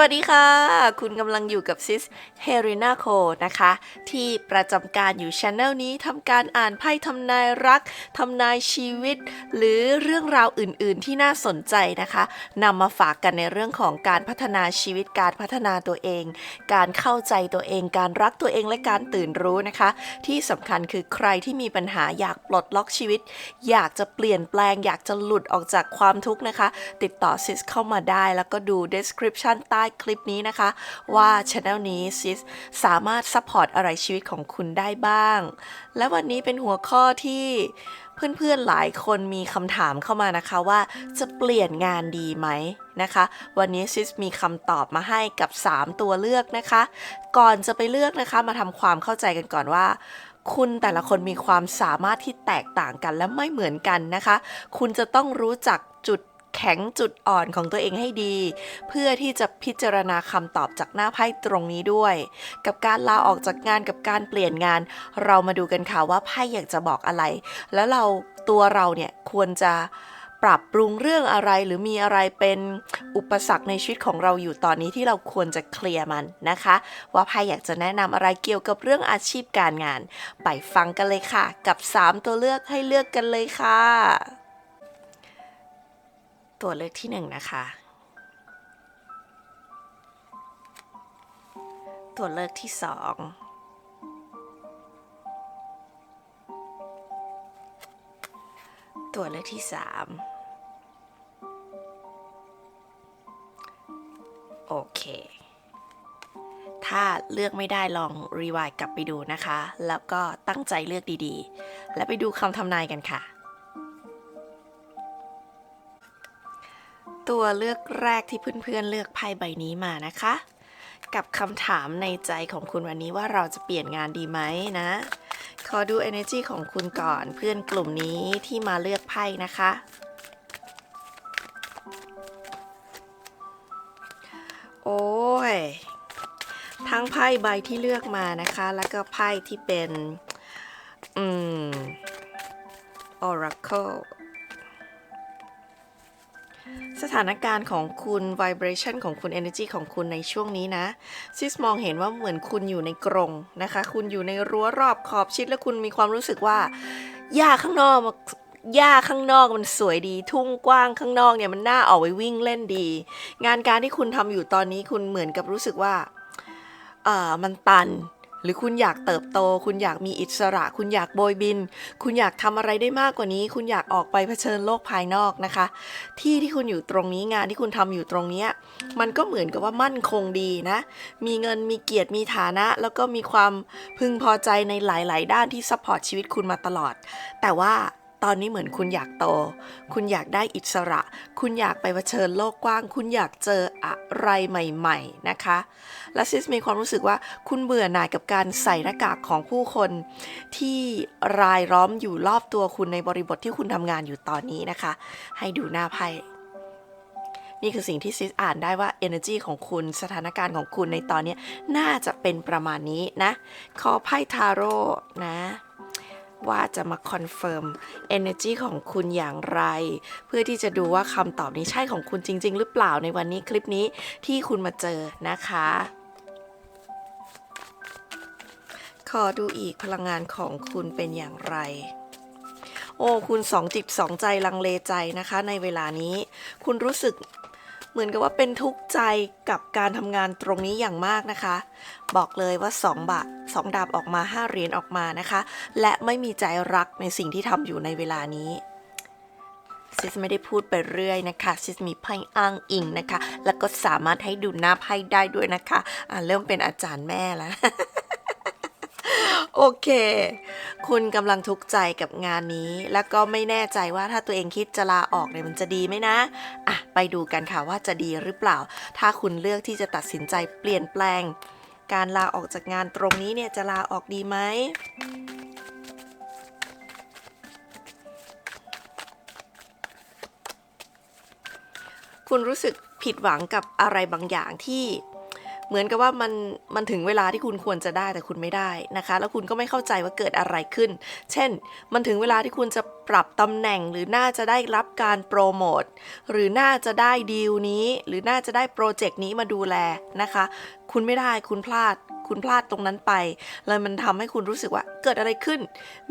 วัสดีค่ะ คุณกำลังอยู่กับซิสเฮรินาโคนะคะ ที่ประจำการอยู่ช anel นี้ทำการอ่านไพ่ทำนายรักทำนายชีวิต หรือเรื่องราวอื่นๆที่น่าสนใจนะคะนำมาฝากกันในเรื่องของการพัฒนาชีวิตการพัฒนาตัวเอง การเข้าใจตัวเอง การรักตัวเองและการตื่นรู้นะคะ ที่สำคัญคือใครที่มีปัญหาอยากปลดล็อกชีวิต อยากจะเปลี่ยนแปลง อยากจะหลุดออกจากความทุกข์นะคะ ติดต่อซิสเข้ามาได้แล้วก็ดู description ใต้คลิปนี้นะคะ ว่า channel นี้ซิสสามารถซัพพอร์ตอะไรชีวิตของคุณได้บ้าง และวันนี้เป็นหัวข้อที่เพื่อนๆหลายคนมีคำถามเข้ามานะคะว่าจะเปลี่ยนงานดีไหมนะคะ วันนี้ซิสมีคำตอบมาให้กับ 3 ตัวเลือกนะคะ ก่อนจะไปเลือกนะคะมาทำความเข้าใจกันก่อนว่าคุณแต่ละคนมีความสามารถที่แตกต่างกันและไม่เหมือนกันนะคะ คุณจะต้องรู้จักจุด แข็งจุดอ่อนของตัวเองให้ดี เพื่อที่จะพิจารณาคำตอบจากหน้าไพ่ตรงนี้ด้วย กับการลาออกจากงานกับการเปลี่ยนงาน เรามาดูกันค่ะว่าไพ่อยากจะบอกอะไร แล้วเราตัวเราเนี่ยควรจะปรับปรุงเรื่องอะไรหรือมีอะไรเป็นอุปสรรคในชีวิตของเราอยู่ตอนนี้ที่เราควรจะเคลียร์มันนะคะ ว่าไพ่อยากจะแนะนำอะไรเกี่ยวกับเรื่องอาชีพการงาน ไปฟังกันเลยค่ะ กับ 3 ตัวเลือกให้เลือกกันเลยค่ะ ตัวเลือกที่1นะคะ ตัวเลือกที่2ตัวเลือกที่3โอเค ถ้าเลือกไม่ได้ลองรีวายกลับไปดูนะคะ แล้วก็ตั้งใจเลือกดีๆ และไปดูคำทำนายกันค่ะ ตัวเลือกแรกที่เพื่อนๆเลือกไพ่ใบนี้มานะคะ กับคำถามในใจของคุณวันนี้ว่าเราจะเปลี่ยนงานดีไหมนะ ขอดู energy ของคุณก่อนเพื่อนกลุ่มนี้ที่มาเลือกไพ่นะคะ โอ้ย ทั้งไพ่ใบที่เลือกมานะคะ แล้วก็ไพ่ที่เป็น อืม oracle สถานการณ์ของคุณ vibration ของคุณ energy ของคุณในช่วงนี้นะ ซิสมองเห็นว่าเหมือนคุณอยู่ในกรงนะคะ คุณอยู่ในรั้วรอบขอบชิดและคุณมีความรู้สึกว่าหญ้าข้างนอกหญ้าข้างนอกมันสวยดี ทุ่งกว้างข้างนอกเนี่ยมันน่าออกไปวิ่งเล่นดี งานการที่คุณทำอยู่ตอนนี้คุณเหมือนกับรู้สึกว่าเออมันตัน หรือคุณอยากเติบโต คุณอยากมีอิสระ คุณอยากโบยบิน คุณอยากทำอะไรได้มากกว่านี้ คุณอยากออกไปเผชิญโลกภายนอกนะคะ ที่ที่คุณอยู่ตรงนี้งานที่คุณทำอยู่ตรงนี้ มันก็เหมือนกับว่ามั่นคงดีนะ มีเงินมีเกียรติมีฐานะ แล้วก็มีความพึงพอใจในหลาย ๆ ด้านที่ซัพพอร์ตชีวิตคุณมาตลอด แต่ว่า ตอนนี้เหมือนคุณอยากโต คุณอยากได้อิสระ คุณอยากไปเผชิญโลกกว้าง คุณอยากเจออะไรใหม่ ๆ นะคะ และซิสมีความรู้สึกว่าคุณเบื่อหน่ายกับการใส่หน้ากากของผู้คน ที่รายล้อมอยู่รอบตัวคุณในบริบทที่คุณทำงานอยู่ตอนนี้นะคะ ให้ดูหน้าไพ่นี่คือสิ่งที่ซิสอ่านได้ว่า energy ของคุณสถานการณ์ของคุณในตอนนี้ น่าจะเป็นประมาณนี้นะ ขอไพ่ทาโร่นะ ว่าจะมาคอนเฟิร์ม energy ของคุณอย่างไร เพื่อที่จะดูว่าคำตอบนี้ใช่ของคุณจริง ๆ หรือเปล่าในวันนี้คลิปนี้ที่คุณมาเจอนะคะ ขอดูอีกพลังงานของคุณเป็นอย่างไรโอ้ คุณสองจิตสองใจลังเลใจนะคะ ในเวลานี้ คุณรู้สึก เหมือนกับว่าเป็นทุกข์ใจกับการทำงานตรงนี้อย่างมากนะคะ บอกเลยว่า 2 บาท 2 ดาบออกมา 5 เหรียญออกมานะคะ และไม่มีใจรักในสิ่งที่ทำอยู่ในเวลานี้ซิสไม่ได้พูดไปเรื่อยนะคะซิสมีไพ่อ้างอิงนะคะ แล้วก็สามารถให้ดูหน้าไพ่ได้ด้วยนะคะอ่าเริ่มเป็นอาจารย์แม่แล้ว โอเค คุณกำลังทุกข์ใจกับงานนี้ แล้วก็ไม่แน่ใจว่าถ้าตัวเองคิดจะลาออกเนี่ยมันจะดีไหมนะ อะ ไปดูกันค่ะว่าจะดีหรือเปล่า ถ้าคุณเลือกที่จะตัดสินใจเปลี่ยนแปลง การลาออกจากงานตรงนี้เนี่ยจะลาออกดีไหมคุณรู้สึกผิดหวังกับอะไรบางอย่างที่ เหมือนกับว่ามันมันถึงเวลาที่คุณควรจะได้แต่คุณไม่ได้นะคะ แล้วคุณก็ไม่เข้าใจว่าเกิดอะไรขึ้น เช่น มันถึงเวลาที่คุณจะปรับตำแหน่งหรือน่าจะได้รับการโปรโมทหรือน่าจะได้ดีลนี้ หรือน่าจะได้โปรเจกต์นี้มาดูแลนะคะ คุณไม่ได้คุณพลาด คุณพลาดตรงนั้นไปเลยมันทำให้คุณรู้สึกว่าเกิดอะไรขึ้น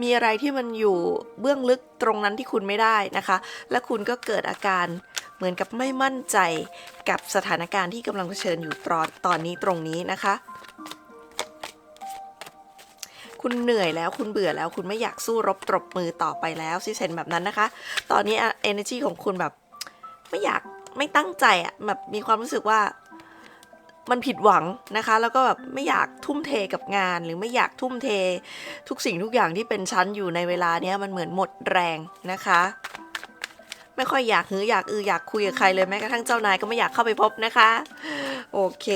มีอะไรที่มันอยู่เบื้องลึกตรงนั้นที่คุณไม่ได้นะคะ และคุณก็เกิดอาการเหมือนกับไม่มั่นใจกับสถานการณ์ที่กำลังเผชิญอยู่ตอนตอนนี้ตรงนี้นะคะ คุณเหนื่อยแล้วคุณเบื่อแล้วคุณไม่อยากสู้รบตรบมือต่อไปแล้วซิเซนแบบนั้นนะคะ ตอนนี้อะ energy ของคุณแบบ ไม่อยากไม่ตั้งใจอะแบบมีความรู้สึกว่า มันผิดหวังนะคะ แล้วก็แบบไม่อยากทุ่มเทกับงาน หรือไม่อยากทุ่มเท ทุกสิ่งทุกอย่างที่เป็นชั้นอยู่ในเวลาเนี้ยมันเหมือนหมดแรงนะคะ ไม่ค่อยอยากหืออยากอืออยากคุยกับใครเลยแม้กระทั่งเจ้านายก็ไม่อยากเข้าไปพบนะคะ โอเค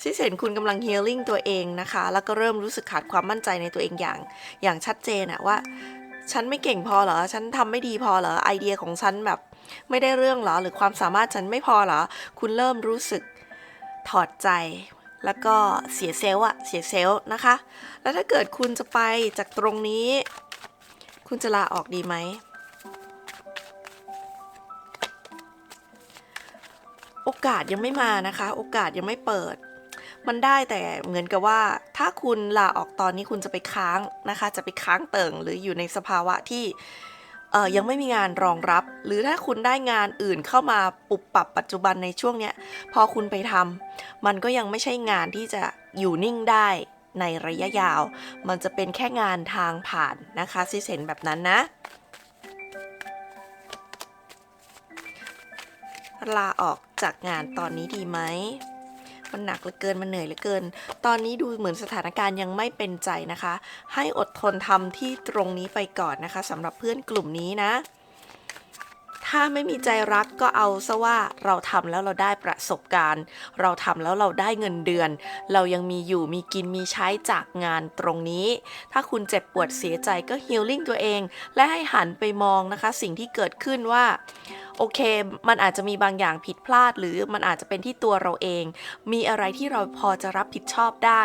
ซิเซนคุณกำลังฮีลลิ่งตัวเองนะคะ แล้วก็เริ่มรู้สึกขาดความมั่นใจในตัวเองอย่างอย่างชัดเจนอะว่า ฉันไม่เก่งพอเหรอ ฉันทำไม่ดีพอเหรอ ไอเดียของฉันแบบ ไม่ได้เรื่องเหรอ หรือความสามารถฉันไม่พอเหรอ คุณเริ่มรู้สึก ถอดใจ แล้วก็เสียเซลล์อะเสียเซลล์นะคะ แล้วถ้าเกิดคุณจะไปจากตรงนี้ คุณจะลาออกดีไหมโอกาสยังไม่มานะคะ โอกาสยังไม่เปิด มันได้แต่เหมือนกับว่า ถ้าคุณลาออกตอนนี้คุณจะไปค้างนะคะ จะไปค้างเติ่งหรืออยู่ในสภาวะที่ ยังไม่มีงานรองรับ หรือถ้าคุณได้งานอื่นเข้ามาปุบปรับปัจจุบันในช่วงเนี้ยพอคุณไปทำมันก็ยังไม่ใช่งานที่จะอยู่นิ่งได้ในระยะยาว มันจะเป็นแค่งานทางผ่านนะคะซิเซนแบบนั้นนะลาออกจากงานตอนนี้ดีไหม มันหนักเหลือเกินมันเหนื่อยเหลือเกิน ตอนนี้ดูเหมือนสถานการณ์ยังไม่เป็นใจนะคะ ให้อดทนทำที่ตรงนี้ไปก่อนนะคะสำหรับเพื่อนกลุ่มนี้นะถ้าไม่มีใจรักก็เอาซะว่าเราทำแล้วเราได้ประสบการณ์ เราทำแล้วเราได้เงินเดือน เรายังมีอยู่มีกินมีใช้จากงานตรงนี้ ถ้าคุณเจ็บปวดเสียใจก็ฮีลลิ่งตัวเอง และให้หันไปมองนะคะ สิ่งที่เกิดขึ้นว่า โอเค มันอาจจะมีบางอย่างผิดพลาด หรือมันอาจจะเป็นที่ตัวเราเอง มีอะไรที่เราพอจะรับผิดชอบได้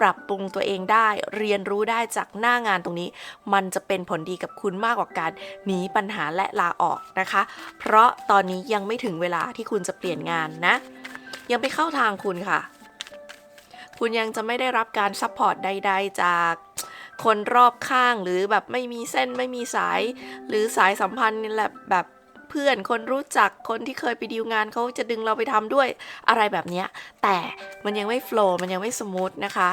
ปรับปรุงตัวเองได้ เรียนรู้ได้จากหน้างานตรงนี้ มันจะเป็นผลดีกับคุณมากกว่าการหนีปัญหาและลาออกนะคะ เพราะตอนนี้ยังไม่ถึงเวลาที่คุณจะเปลี่ยนงานนะ ยังไปเข้าทางคุณค่ะ คุณยังจะไม่ได้รับการซัพพอร์ตใด ๆ จากคนรอบข้างหรือแบบไม่มีเส้นไม่มีสาย หรือสายสัมพันธ์นี่แหละแบบ พื่อนคนรู้จักคนที่เคยไปดีลงานเขาจะดึงเราไปทำด้วยอะไรแบบนี้แต่มันยังไม่โฟล์มันยังไม่สมูทนะคะ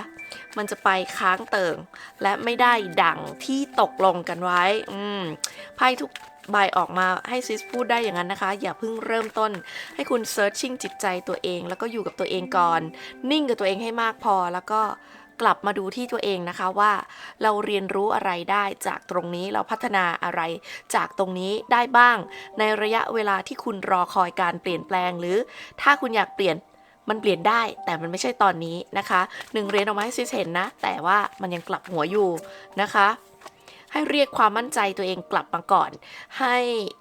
มันจะไปค้างเติ่ง และไม่ได้ดังที่ตกลงกันไว้ อืมไพ่ทุกใบออกมาให้ซิสพูดได้อย่างนั้นนะคะ อย่าเพิ่งเริ่มต้น ให้คุณเซิร์ชชิ่งจิตใจตัวเอง แล้วก็อยู่กับตัวเองก่อน นิ่งกับตัวเองให้มากพอแล้วก็ กลับมาดูที่ตัวเองนะคะว่าเราเรียนรู้อะไรได้จากตรงนี้เราพัฒนาอะไรจากตรงนี้ได้บ้าง ในระยะเวลาที่คุณรอคอยการเปลี่ยนแปลง หรือถ้าคุณอยากเปลี่ยนมันเปลี่ยนได้แต่มันไม่ใช่ตอนนี้นะคะหนึ่งเรียนออกมาให้ซิสเห็นนะ แต่ว่ามันยังกลับหัวอยู่นะคะ ให้เรียกความมั่นใจตัวเองกลับมาก่อน ให้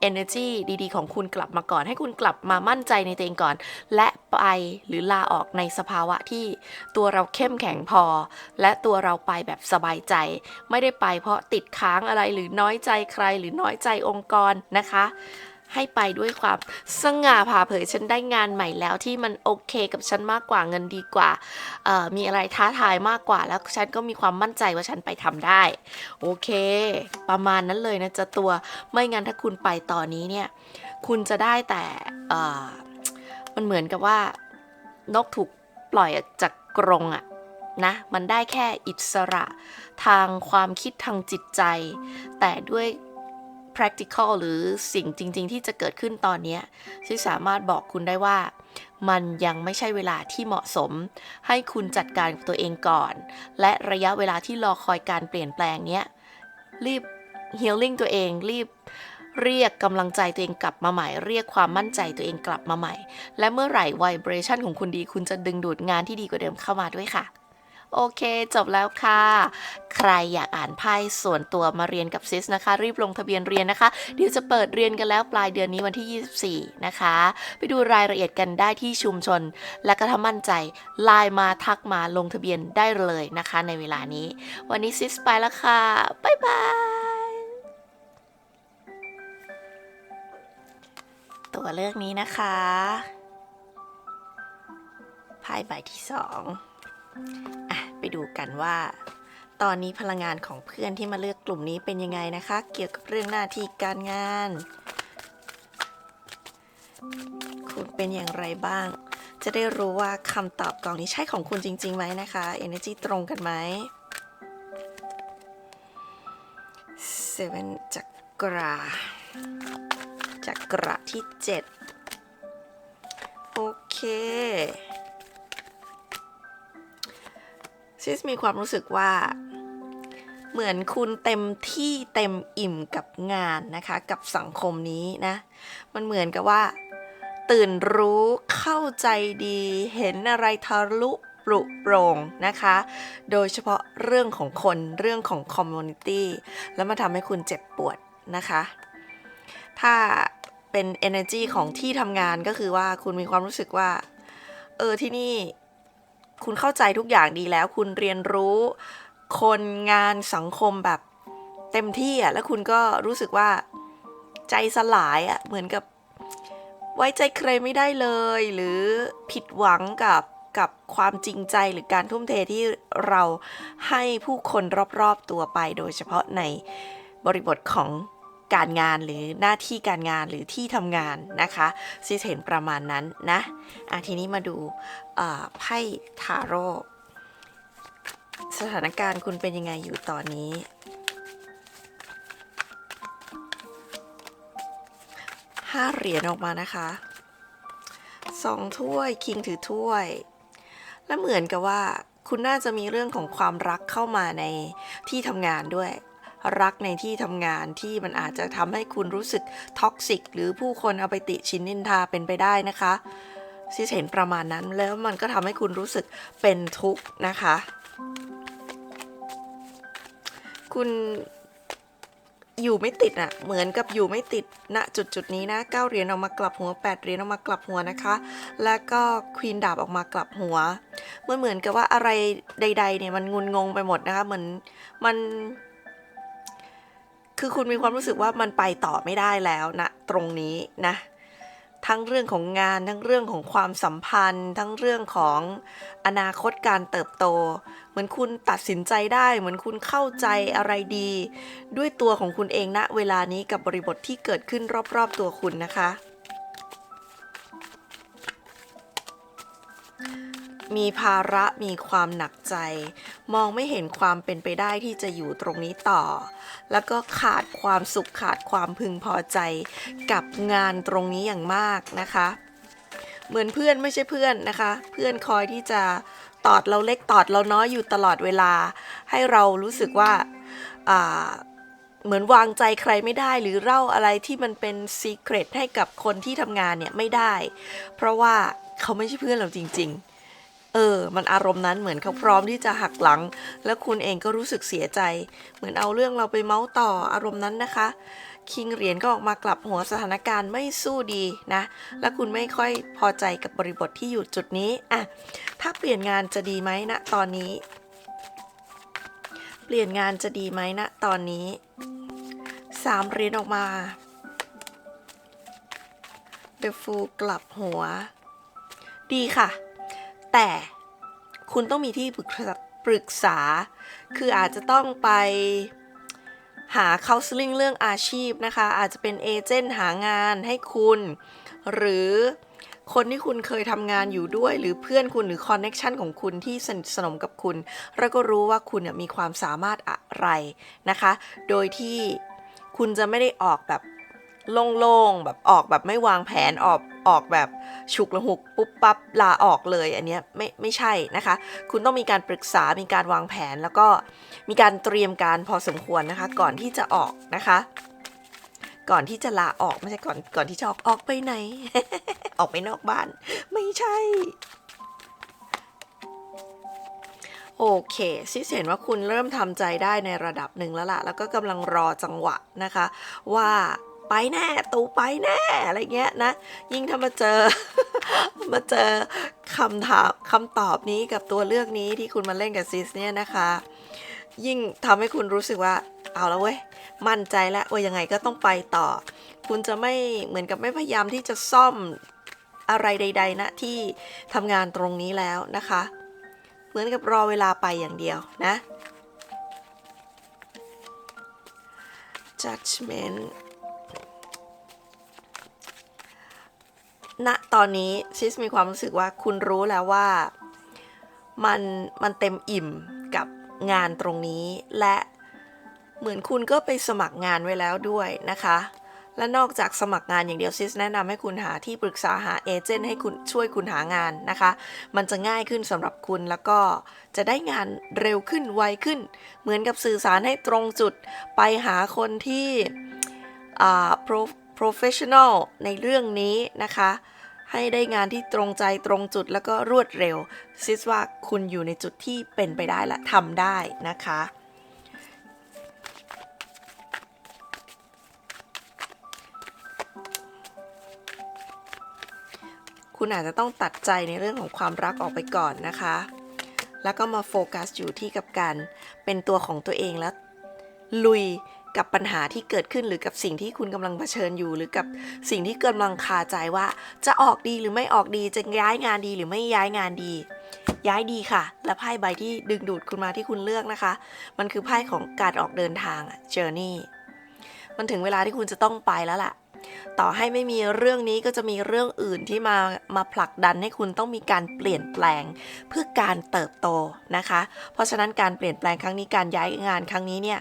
energy ดีๆ ของคุณกลับมาก่อน ให้คุณกลับมามั่นใจในตัวเองก่อน และไปหรือลาออกในสภาวะที่ตัวเราเข้มแข็งพอ และตัวเราไปแบบสบายใจ ไม่ได้ไปเพราะติดค้างอะไรหรือน้อยใจใคร หรือน้อยใจองค์กรนะคะ ให้ไปด้วยความสง่าผ่าเผยฉันได้งานใหม่แล้วที่มันโอเคกับฉันมากกว่าเงินดีกว่ามีอะไรท้าทายมากกว่าแล้วฉันก็มีความมั่นใจว่าฉันไปทำได้ โอเค ประมาณนั้นเลยนะจะตัวไม่งั้นถ้าคุณไปตอนนี้เนี่ย คุณจะได้แต่เออมันเหมือนกับว่านกถูกปล่อยจากกรงอะนะมันได้แค่อิสระทางความคิดทางจิตใจ แต่ด้วย practical หรือสิ่งจริง ๆ ที่จะเกิดขึ้นตอนนี้ที่สามารถบอกคุณได้ว่า มันยังไม่ใช่เวลาที่เหมาะสม ให้คุณจัดการกับตัวเองก่อน และระยะเวลาที่รอคอยการเปลี่ยนแปลงเนี้ยรีบ healing ตัวเองรีบเรียกกำลังใจตัวเองกลับมาใหม่ เรียกความมั่นใจตัวเองกลับมาใหม่ และเมื่อไหร่ vibration ของคุณดี คุณจะดึงดูดงานที่ดีกว่าเดิมเข้ามาด้วยค่ะ โอเค จบแล้วค่ะ ใครอยากอ่านไพ่ส่วนตัวมาเรียนกับซิสนะคะ รีบลงทะเบียนเรียนนะคะ เดี๋ยวจะเปิดเรียนกันแล้วปลายเดือนนี้วันที่ 24 นะคะ ไปดูรายละเอียดกันได้ที่ชุมชน และก็ถ้ามั่นใจไลน์มาทักมาลงทะเบียนได้เลยนะคะ ในเวลานี้ วันนี้ซิสไปแล้วค่ะ บ๊ายบายตัวเลือกนี้นะคะไพ่ใบที่สอง ไปดูกันว่า ตอนนี้พลังงานของเพื่อนที่มาเลือกกลุ่มนี้เป็นยังไงนะคะ เกี่ยวกับเรื่องหน้าที่การงาน คุณเป็นอย่างไรบ้าง จะได้รู้ว่าคำตอบกล่องนี้ใช่ของคุณจริงๆไหมนะคะ Energy ตรงกันไหม Seven จักราจักระที่ 7 โอเค ซิสมีความรู้สึกว่า เหมือนคุณเต็มที่เต็มอิ่มกับงานนะคะ กับสังคมนี้นะ มันเหมือนกับว่า ตื่นรู้เข้าใจดี เห็นอะไรทะลุปลุโปร่งนะคะ โดยเฉพาะเรื่องของคนเรื่องของคอมมูนิตี้แล้วมาทำให้คุณเจ็บปวดนะคะ ถ้าเป็น energy ของที่ทำงานก็คือว่าคุณมีความรู้สึกว่า เออที่นี่ คุณเข้าใจทุกอย่างดีแล้ว คุณเรียนรู้ คนงานสังคมแบบเต็มที่อะแล้วคุณก็รู้สึกว่าใจสลายอะเหมือนกับไว้ใจใครไม่ได้เลย หรือผิดหวังกับกับความจริงใจหรือการทุ่มเทที่เราให้ผู้คนรอบๆตัวไป โดยเฉพาะในบริบทของ การงานหรือหน้าที่การงานหรือที่ทำงานนะคะซิเห็นประมาณนั้นนะอะทีนี้มาดูเอ่อไพ่ทาโร่สถานการณ์คุณเป็นยังไงอยู่ตอนนี้ ห้าเหรียญออกมานะคะ สองถ้วย คิงถือถ้วย และเหมือนกับว่าคุณน่าจะมีเรื่องของความรักเข้ามาในที่ทำงานด้วย รักในที่ทำงานที่มันอาจจะทำให้คุณรู้สึกท็อกซิกหรือผู้คนเอาไปติชินนินทาเป็นไปได้นะคะซิเห็นประมาณนั้นแล้วมันก็ทำให้คุณรู้สึกเป็นทุกข์นะคะ คุณอยู่ไม่ติดอะเหมือนกับอยู่ไม่ติดณจุดจุดนี้นะเก้าเหรียญออกมากลับหัวแปดเหรียญออกมากลับหัวนะคะ แล้วก็ควีนดาบออกมากลับหัวมันเหมือนกับว่าอะไรใด ๆ เนี่ยมันงุนงงไปหมดนะคะเหมือนมัน คือคุณมีความรู้สึกว่ามันไปต่อไม่ได้แล้วนะตรงนี้นะ ทั้งเรื่องของงานทั้งเรื่องของความสัมพันธ์ ทั้งเรื่องของอนาคตการเติบโต เหมือนคุณตัดสินใจได้ เหมือนคุณเข้าใจอะไรดี ด้วยตัวของคุณเองณเวลานี้กับบริบทที่เกิดขึ้นรอบๆตัวคุณนะคะ มีภาระมีความหนักใจ มองไม่เห็นความเป็นไปได้ที่จะอยู่ตรงนี้ต่อ แล้วก็ขาดความสุขขาดความพึงพอใจ กับงานตรงนี้อย่างมากนะคะ เหมือนเพื่อนไม่ใช่เพื่อนนะคะ เพื่อนคอยที่จะตอดเราเล็กตอดเราน้อยอยู่ตลอดเวลา ให้เรารู้สึกว่าเหมือนวางใจใครไม่ได้หรือเล่าอะไรที่มันเป็นซีเครตให้กับคนที่ทำงานเนี่ยไม่ได้ เพราะว่าเขาไม่ใช่เพื่อนเราจริง ๆ เออ มันอารมณ์นั้นเหมือนเขาพร้อมที่จะหักหลัง แล้วคุณเองก็รู้สึกเสียใจ เหมือนเอาเรื่องเราไปเมาส์ต่ออารมณ์นั้นนะคะ คิงเหรียญก็ออกมากลับหัวสถานการณ์ไม่สู้ดีนะ และคุณไม่ค่อยพอใจกับบริบทที่อยู่จุดนี้อะถ้าเปลี่ยนงานจะดีไหมณตอนนี้ เปลี่ยนงานจะดีไหมณตอนนี้สามเหรียญออกมา The Fool กลับหัว ดีค่ะ แต่คุณต้องมีที่ปรึกษาปรึกษา คืออาจจะต้องไปหา counseling เรื่องอาชีพนะคะ อาจจะเป็นเอเจนต์หางานให้คุณ หรือคนที่คุณเคยทำงานอยู่ด้วย หรือเพื่อนคุณหรือคอนเน็ชันของคุณที่สนิทสนมกับคุณ แล้วก็รู้ว่าคุณมีความสามารถอะไรนะคะ โดยที่คุณจะไม่ได้ออกแบบโล่งๆ แบบออกแบบไม่วางแผนออก ออกแบบฉุกละหุกปุ๊บปั๊บลาออกเลยอันเนี้ยไม่ไม่ใช่นะคะ คุณต้องมีการปรึกษา มีการวางแผน แล้วก็มีการเตรียมการพอสมควรนะคะ ก่อนที่จะออกนะคะ ก่อนที่จะลาออกไม่ใช่ก่อนก่อนที่จะออกออกไปไหน ออกไปนอกบ้าน ไม่ใช่โอเคซิสเห็นว่าคุณเริ่มทำใจได้ในระดับหนึ่งแล้วล่ะ แล้วก็กำลังรอจังหวะนะคะ ว่า ไปแน่ตูไปแน่อะไรเงี้ยนะ ยิ่งถ้ามาเจอ มาเจอคำถามคำตอบนี้กับตัวเลือกนี้ที่คุณมาเล่นกับซิสเนี่ยนะคะ ยิ่งทำให้คุณรู้สึกว่าเอาแล้วเว้ยมั่นใจแล้วว่ายังไงก็ต้องไปต่อ คุณจะไม่เหมือนกับไม่พยายามที่จะซ่อมอะไรใด ๆ นะ ที่ทำงานตรงนี้แล้วนะคะ เหมือนกับรอเวลาไปอย่างเดียวนะ judgment ณตอนนี้ซิสมีความรู้สึกว่าคุณรู้แล้วว่ามันมันเต็มอิ่มกับงานตรงนี้ และเหมือนคุณก็ไปสมัครงานไว้แล้วด้วยนะคะ และนอกจากสมัครงานอย่างเดียวซิสแนะนำให้คุณหาที่ปรึกษาหาเอเจนต์ให้คุณช่วยคุณหางานนะคะ มันจะง่ายขึ้นสำหรับคุณแล้วก็จะได้งานเร็วขึ้นไวขึ้น เหมือนกับสื่อสารให้ตรงจุดไปหาคนที่อ่า professional ในเรื่องนี้นะคะ ให้ได้งานที่ตรงใจตรงจุดแล้วก็รวดเร็วซิสว่าคุณอยู่ในจุดที่เป็นไปได้และทำได้นะคะคุณอาจจะต้องตัดใจในเรื่องของความรักออกไปก่อนนะคะ แล้วก็มาโฟกัสอยู่ที่กับการเป็นตัวของตัวเองแล้ว ลุย กับปัญหาที่เกิดขึ้นหรือกับสิ่งที่คุณกำลังเผชิญอยู่ หรือกับสิ่งที่กำลังคาใจว่า จะออกดีหรือไม่ออกดีจะย้ายงานดีหรือไม่ย้ายงานดี ย้ายดีค่ะ และไพ่ใบที่ดึงดูดคุณมาที่คุณเลือกนะคะ มันคือไพ่ของการออกเดินทางอะ journey มันถึงเวลาที่คุณจะต้องไปแล้วล่ะ ต่อให้ไม่มีเรื่องนี้ก็จะมีเรื่องอื่นที่มามาผลักดันให้คุณต้องมีการเปลี่ยนแปลงเพื่อการเติบโตนะคะ เพราะฉะนั้นการเปลี่ยนแปลงครั้งนี้การย้ายงานครั้งนี้เนี่ย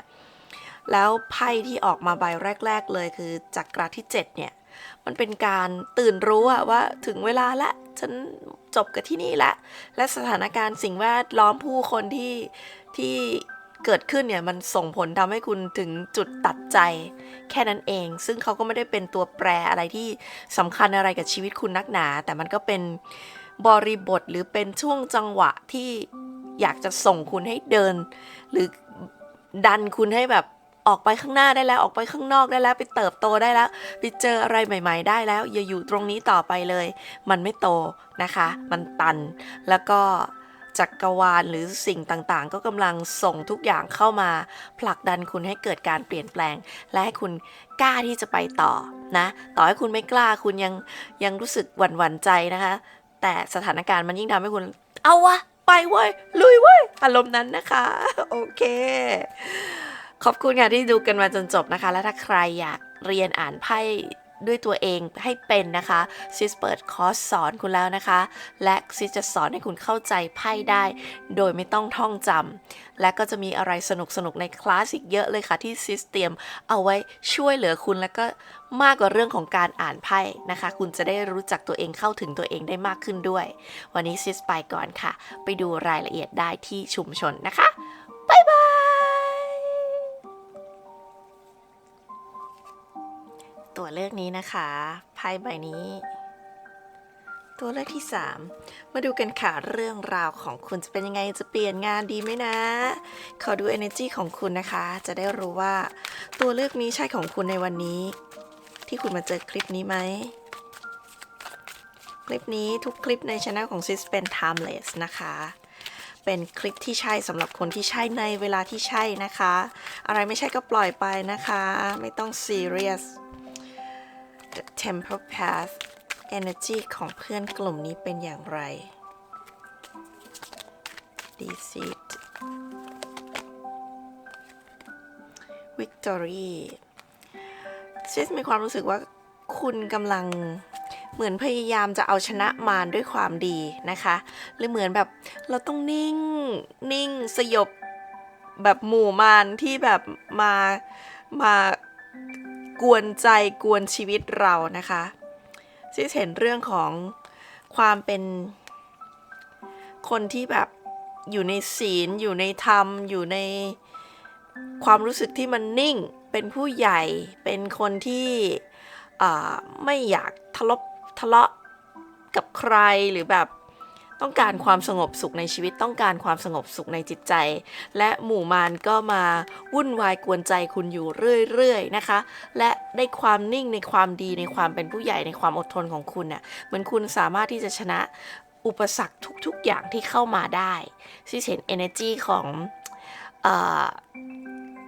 แล้วไพ่ที่ออกมาใบแรก ๆ เลยคือจักราที่ 7 เนี่ย มันเป็นการตื่นรู้ว่าถึงเวลาละ ฉันจบกับที่นี่ละ และสถานการณ์สิ่งแวดล้อมผู้คนที่ที่เกิดขึ้นเนี่ยมันส่งผลทำให้คุณถึงจุดตัดใจแค่นั้นเอง ซึ่งเขาก็ไม่ได้เป็นตัวแปรอะไรที่สำคัญอะไรกับชีวิตคุณนักหนา แต่มันก็เป็นบริบทหรือเป็นช่วงจังหวะที่อยากจะส่งคุณให้เดิน หรือดันคุณให้แบบ ออกไปข้างหน้าได้แล้วออกไปข้างนอกได้แล้ว ไปเติบโตได้แล้ว ไปเจออะไรใหม่ ๆ ได้แล้ว อย่าอยู่ตรงนี้ต่อไปเลย มันไม่โตนะคะ มันตันแล้วก็จักรวาลหรือสิ่งต่างๆ ก็กำลังส่งทุกอย่างเข้ามา ผลักดันคุณให้เกิดการเปลี่ยนแปลง และให้คุณกล้าที่จะไปต่อนะ ต่อให้คุณไม่กล้าคุณยังยังรู้สึกหวั่นหวั่นๆใจนะคะ แต่สถานการณ์มันยิ่งทำให้คุณ เอาวะไปเว้ยลุยเว้ยอารมณ์นั้นนะคะ โอเค ขอบคุณค่ะที่ดูกันมาจนจบนะคะ และถ้าใครอยากเรียนอ่านไพ่ด้วยตัวเองให้เป็นนะคะ ซิสเปิดคอร์สสอนคุณแล้วนะคะ และซิสจะสอนให้คุณเข้าใจไพ่ได้ โดยไม่ต้องท่องจำและก็จะมีอะไรสนุกๆในคลาสอีกเยอะเลยค่ะ ที่ซิสเตรียมเอาไว้ช่วยเหลือคุณแล้วก็มากกว่าเรื่องของการอ่านไพ่นะคะ คุณจะได้รู้จักตัวเองเข้าถึงตัวเองได้มากขึ้นด้วย วันนี้ซิสไปก่อนค่ะ ไปดูรายละเอียดได้ที่ชุมชนนะคะบ๊ายบาย ตัวเลือกนี้นะคะไพ่ใบนี้ ตัวเลือกที่ 3 มาดูกันค่ะเรื่องราวของคุณจะเป็นยังไงจะเปลี่ยนงานดีไหมนะ ขอดู energy ของคุณนะคะ จะได้รู้ว่า ตัวเลือกนี้ใช่ของคุณในวันนี้ ที่คุณมาเจอคลิปนี้ไหมคลิปนี้ทุกคลิปในช anel ของ Sis เป็น timeless นะคะเป็นคลิปที่ใช่สำหรับคนที่ใช่ในเวลาที่ใช่นะคะ อะไรไม่ใช่ก็ปล่อยไปนะคะ ไม่ต้อง serious The Temple Path Energy ของเพื่อนกลุ่มนี้เป็นอย่างไร Deceit Victory ซิสมีความรู้สึกว่าคุณกำลังเหมือนพยายามจะเอาชนะมารด้วยความดีนะคะหรือเหมือนแบบเราต้องนิ่งนิ่งสยบแบบหมู่มารที่แบบมามา กวนใจกวนชีวิตเรานะคะซิสเห็นเรื่องของความเป็นคนที่แบบอยู่ในศีล อยู่ในธรรม อยู่ในความรู้สึกที่มันนิ่ง เป็นผู้ใหญ่ เป็นคนที่ไม่อยากทะเลาะทะเลาะกับใครหรือแบบ ต้องการความสงบสุขในชีวิตต้องการความสงบสุขในจิตใจ และหมู่มารก็มาวุ่นวายกวนใจคุณอยู่เรื่อยๆนะคะ และได้ความนิ่งในความดีในความเป็นผู้ใหญ่ในความอดทนของคุณน่ะเหมือนคุณสามารถที่จะชนะอุปสรรคทุกๆอย่างที่เข้ามาได้ที่เห็น energy ของอ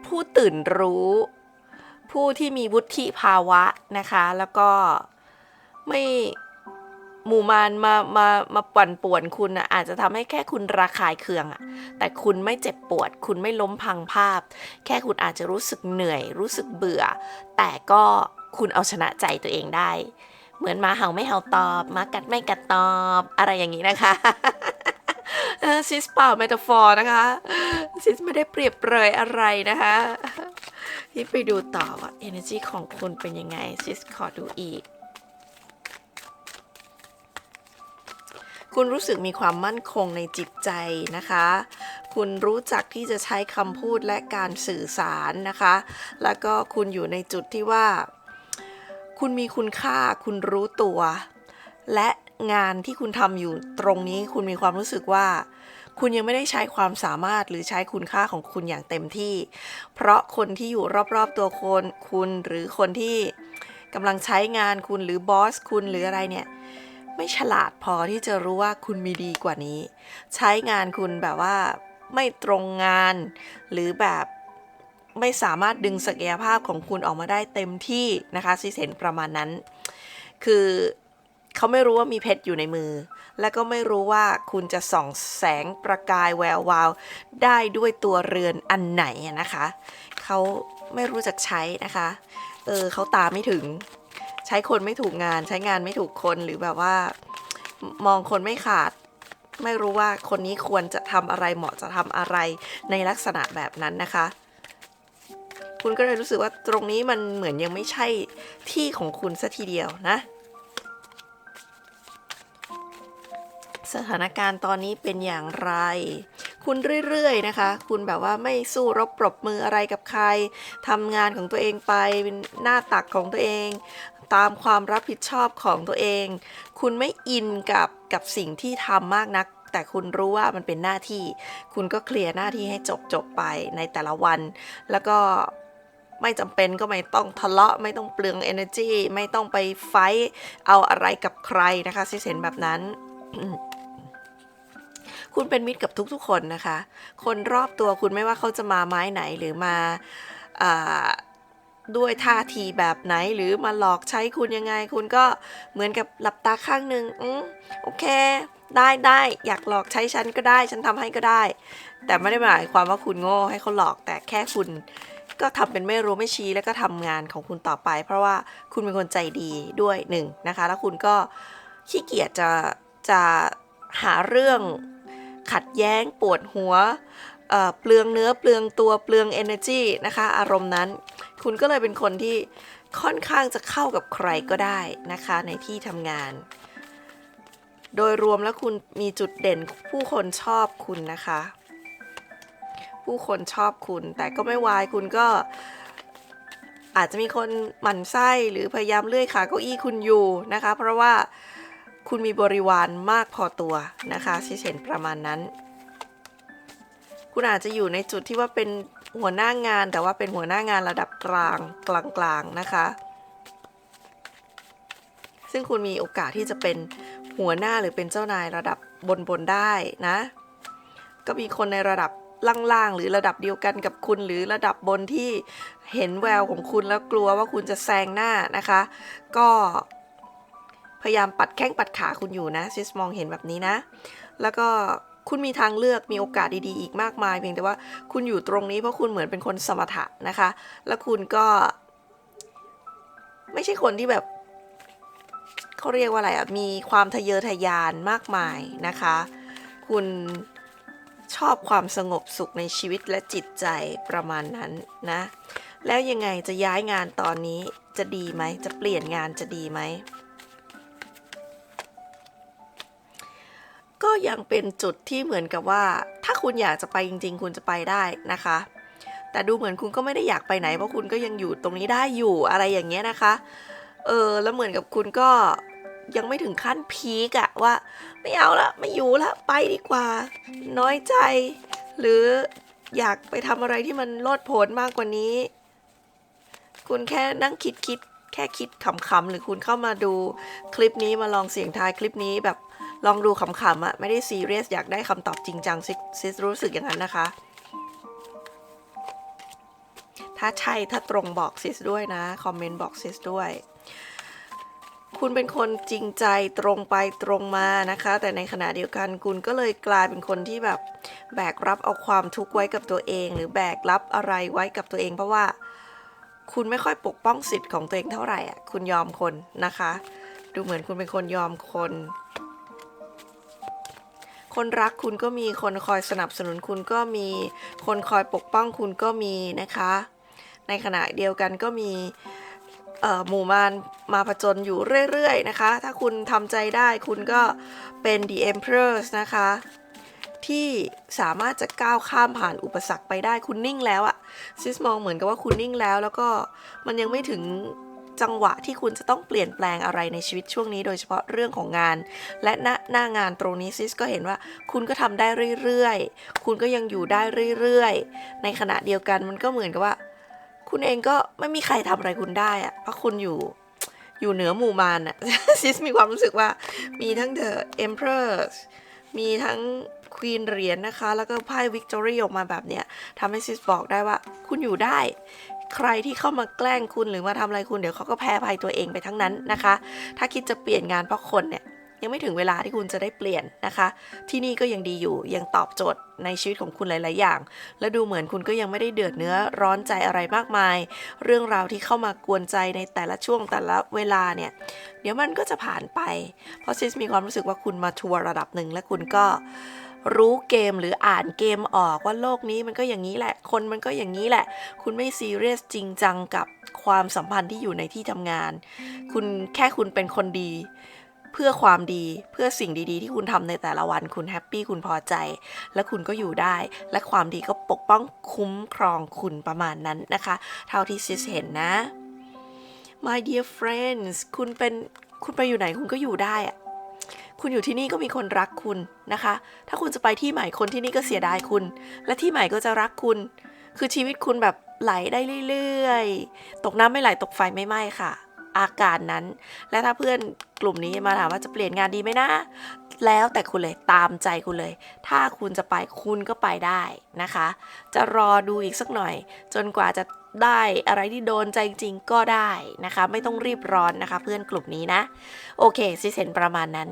ผู้ตื่นรู้ ผู้ที่มีวุฒิภาวะนะคะ แล้วก็ไม่ หมู่มารมามามาปั่นป่วนคุณอะอาจจะทำให้แค่คุณระคายเคืองอะแต่คุณไม่เจ็บปวด คุณไม่ล้มพังภาพ แค่คุณอาจจะรู้สึกเหนื่อย รู้สึกเบื่อ แต่ก็คุณเอาชนะใจตัวเองได้ เหมือนมาเห่าไม่เห่าตอบมากัดไม่กัดตอบ อะไรอย่างนี้นะคะซิสเปล่าเมตาฟอร์นะคะซิสไม่ได้เปรียบเปรยอะไรนะคะที่ไปดูต่อว่า energy ของคุณเป็นยังไงซิสขอดูอีก คุณรู้สึกมีความมั่นคงในจิตใจนะคะ คุณรู้จักที่จะใช้คำพูดและการสื่อสารนะคะ แล้วก็คุณอยู่ในจุดที่ว่า คุณมีคุณค่า คุณรู้ตัว และงานที่คุณทำอยู่ตรงนี้ คุณมีความรู้สึกว่า คุณยังไม่ได้ใช้ความสามารถหรือใช้คุณค่าของคุณอย่างเต็มที่ เพราะคนที่อยู่รอบๆตัวคนคุณหรือคนที่กำลังใช้งานคุณหรือบอสคุณหรืออะไรเนี่ย ไม่ฉลาดพอที่จะรู้ว่าคุณมีดีกว่านี้ ใช้งานคุณแบบว่าไม่ตรงงาน หรือแบบไม่สามารถดึงศักยภาพของคุณออกมาได้เต็มที่นะคะซิเห็นประมาณนั้น คือเขาไม่รู้ว่ามีเพชรอยู่ในมือ และก็ไม่รู้ว่าคุณจะส่องแสงประกายแวววาว ได้ด้วยตัวเรือนอันไหนนะคะ เขาไม่รู้จักใช้นะคะ เออเขาตามไม่ถึง ใช้คนไม่ถูกงาน ใช้งานไม่ถูกคนหรือแบบว่า มองคนไม่ขาด ไม่รู้ว่าคนนี้ควรจะทำอะไรเหมาะจะทำอะไรในลักษณะแบบนั้นนะคะ คุณก็เลยรู้สึกว่าตรงนี้มันเหมือนยังไม่ใช่ที่ของคุณซะทีเดียวนะ สถานการณ์ตอนนี้เป็นอย่างไร คุณเรื่อยๆนะคะ คุณแบบว่าไม่สู้รบปรบมืออะไรกับใครทำงานของตัวเองไปเป็นหน้าตักของตัวเอง ตามความรับผิดชอบของตัวเอง คุณไม่อินกับกับสิ่งที่ทำมากนักแต่คุณรู้ว่ามันเป็นหน้าที่ คุณก็เคลียร์หน้าที่ให้จบจบไปในแต่ละวัน แล้วก็ไม่จำเป็นก็ไม่ต้องทะเลาะ ไม่ต้องเปลือง energy ไม่ต้องไปไฟเอาอะไรกับใครนะคะซิเซนแบบนั้น คุณเป็นมิตรกับทุกๆคนนะคะ คนรอบตัวคุณไม่ว่าเขาจะมาไม้ไหนหรือมาอด้วยท่าทีแบบไหนหรือมาหลอกใช้คุณยังไง คุณก็เหมือนกับหลับตาข้างหนึ่งอืมโอเค ได้ได้อยากหลอกใช้ฉันก็ได้ ฉันทำให้ก็ได้ แต่ไม่ได้หมายความว่าคุณโง่ให้เขาหลอกแต่แค่คุณก็ทำเป็นไม่รู้ไม่ชี้แล้วก็ทำงานของคุณต่อไป เพราะว่าคุณเป็นคนใจดีด้วยหนึ่งนะคะ แล้วคุณก็ขี้เกียจจะจะหาเรื่อง ขัดแย้งปวดหัวเปลืองเนื้อเปลืองตัวเปลือง energy นะคะ อารมณ์นั้น คุณก็เลยเป็นคนที่ค่อนข้างจะเข้ากับใครก็ได้นะคะในที่ทำงาน โดยรวมแล้วคุณมีจุดเด่นผู้คนชอบคุณนะคะ ผู้คนชอบคุณ แต่ก็ไม่วายคุณก็อาจจะมีคนหมั่นไส้หรือพยายามเลื่อยขาเก้าอี้คุณอยู่นะคะ เพราะว่า คุณมีบริวารมากพอตัวนะคะที่เห็นประมาณนั้น คุณอาจจะอยู่ในจุดที่ว่าเป็นหัวหน้างานแต่ว่าเป็นหัวหน้างานระดับกลางกลางๆนะคะ ซึ่งคุณมีโอกาสที่จะเป็นหัวหน้าหรือเป็นเจ้านายระดับบนๆได้นะ ก็มีคนในระดับล่างๆหรือระดับเดียวกันกับคุณหรือระดับบนที่เห็นแววของคุณแล้วกลัวว่าคุณจะแซงหน้านะคะ ก็ พยายามปัดแข้งปัดขาคุณอยู่นะซิสมองเห็นแบบนี้นะ แล้วก็คุณมีทางเลือกมีโอกาสดีๆ อีกมากมาย เพียงแต่ว่าคุณอยู่ตรงนี้เพราะคุณเหมือนเป็นคนสมถะนะคะ แล้วคุณก็ ไม่ใช่คนที่แบบเขาเรียกว่าอะไรอะมีความทะเยอทะยานมากมายนะคะ คุณชอบความสงบสุขในชีวิตและจิตใจประมาณนั้นนะ แล้วยังไงจะย้ายงานตอนนี้จะดีไหม จะเปลี่ยนงานจะดีไหม ก็ยังเป็นจุดที่เหมือนกับว่า ถ้าคุณอยากจะไปจริง ๆ คุณจะไปได้นะคะ แต่ดูเหมือนคุณก็ไม่ได้อยากไปไหนเพราะคุณก็ยังอยู่ตรงนี้ได้อยู่อะไรอย่างเงี้ยนะคะ เออแล้วเหมือนกับคุณก็ยังไม่ถึงขั้นพีกอะว่า ไม่เอาละไม่อยู่ละไปดีกว่า น้อยใจ หรืออยากไปทำอะไรที่มันโลดโผนมากกว่านี้ คุณแค่นั่งคิดคิดแค่คิดขำๆหรือคุณเข้ามาดูคลิปนี้มาลองเสียงทายคลิปนี้แบบ ลองดูขำๆอะไม่ได้ซีเรียสอยากได้คำตอบจริงจังซิซิสรู้สึกอย่างนั้นนะคะ ถ้าใช่ถ้าตรงบอกซิสด้วยนะ คอมเมนต์บอกซิสด้วย คุณเป็นคนจริงใจตรงไปตรงมานะคะ แต่ในขณะเดียวกันคุณก็เลยกลายเป็นคนที่แบบแบกรับเอาความทุกข์ไว้กับตัวเอง หรือแบกรับอะไรไว้กับตัวเอง เพราะว่าคุณไม่ค่อยปกป้องสิทธิ์ของตัวเองเท่าไหร่อะ คุณยอมคนนะคะ ดูเหมือนคุณเป็นคนยอมคน คนรักคุณก็มีคนคอยสนับสนุนคุณก็มี คนคอยปกป้องคุณก็มีนะคะ ในขณะเดียวกันก็มีหมู่มารมาผจญอยู่เรื่อยๆนะคะ ถ้าคุณทำใจได้คุณก็เป็น The Empress นะคะ ที่สามารถจะก้าวข้ามผ่านอุปสรรคไปได้คุณนิ่งแล้วอะซิสมองเหมือนกับว่าคุณนิ่งแล้วแล้วก็มันยังไม่ถึง จังหวะที่คุณจะต้องเปลี่ยนแปลงอะไรในชีวิตช่วงนี้ โดยเฉพาะเรื่องของงาน และหน้าหน้างานตรงนี้ซิสก็เห็นว่าคุณก็ทำได้เรื่อยๆ คุณก็ยังอยู่ได้เรื่อยๆ ในขณะเดียวกันมันก็เหมือนกับว่า คุณเองก็ไม่มีใครทำอะไรคุณได้อะเพราะคุณอยู่อยู่เหนือหมู่มารอะซิสมีความรู้สึกว่ามีทั้ง The Empress มีทั้งควีนเหรียญนะคะ แล้วก็ไพ่วิกตอรี่ออกมาแบบเนี้ยทำให้ซิสบอกได้ว่าคุณอยู่ได้ ใครที่เข้ามาแกล้งคุณหรือมาทำอะไรคุณเดี๋ยวเขาก็แพ้ภัยตัวเองไปทั้งนั้นนะคะ ถ้าคิดจะเปลี่ยนงานเพราะคนเนี่ยยังไม่ถึงเวลาที่คุณจะได้เปลี่ยนนะคะ ที่นี่ก็ยังดีอยู่ยังตอบโจทย์ในชีวิตของคุณหลาย ๆ อย่าง และดูเหมือนคุณก็ยังไม่ได้เดือดเนื้อร้อนใจอะไรมากมาย เรื่องราวที่เข้ามากวนใจในแต่ละช่วงแต่ละเวลาเนี่ย เดี๋ยวมันก็จะผ่านไป เพราะซิสมีความรู้สึกว่าคุณมาทัวร์ระดับหนึ่งและคุณก็ รู้เกมหรืออ่านเกมออกว่าโลกนี้มันก็อย่างนี้แหละ คนมันก็อย่างนี้แหละ คุณไม่ซีเรียสจริงจังกับความสัมพันธ์ที่อยู่ในที่ทำงาน คุณแค่คุณเป็นคนดี เพื่อความดีเพื่อสิ่งดีๆ ที่คุณทำในแต่ละวันคุณแฮปปี้คุณพอใจ และคุณก็อยู่ได้ และความดีก็ปกป้องคุ้มครองคุณประมาณนั้นนะคะ เท่าที่ซิสเห็นนะ My dear friends คุณเป็นคุณไปอยู่ไหนคุณก็อยู่ได้อะ คุณอยู่ที่นี่ก็มีคนรักคุณนะคะ ถ้าคุณจะไปที่ใหม่คนที่นี่ก็เสียดายคุณ และที่ใหม่ก็จะรักคุณ คือชีวิตคุณแบบไหลได้เรื่อยๆ ตกน้ำไม่ไหลตกไฟไม่ไหม้ค่ะ อาการนั้น และถ้าเพื่อนกลุ่มนี้มาถามว่าจะเปลี่ยนงานดีไหมนะ แล้วแต่คุณเลยตามใจคุณเลย ถ้าคุณจะไปคุณก็ไปได้นะคะ จะรอดูอีกสักหน่อย จนกว่าจะ ได้อะไรที่โดนใจจริงๆก็ได้นะคะ ไม่ต้องรีบร้อนนะคะ เพื่อนกลุ่มนี้นะ โอเคซิสเห็นประมาณนั้น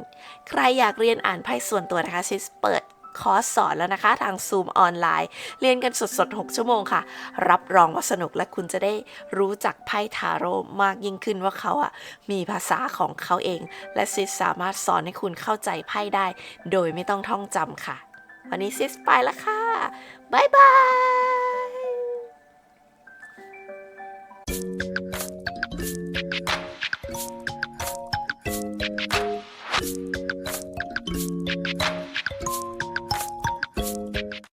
ใครอยากเรียนอ่านไพ่ส่วนตัวนะคะซิสเปิดคอร์สสอนแล้วนะคะทาง Zoom ออนไลน์ เรียนกันสดๆ 6 ชั่วโมงค่ะ รับรองว่าสนุกและคุณจะได้รู้จักไพ่ทาโร่มากยิ่งขึ้นว่าเขาอะมีภาษาของเขาเอง และซิสสามารถสอนให้คุณเข้าใจไพ่ได้ โดยไม่ต้องท่องจำค่ะ วันนี้ซิสไปแล้วค่ะ บ๊ายบาย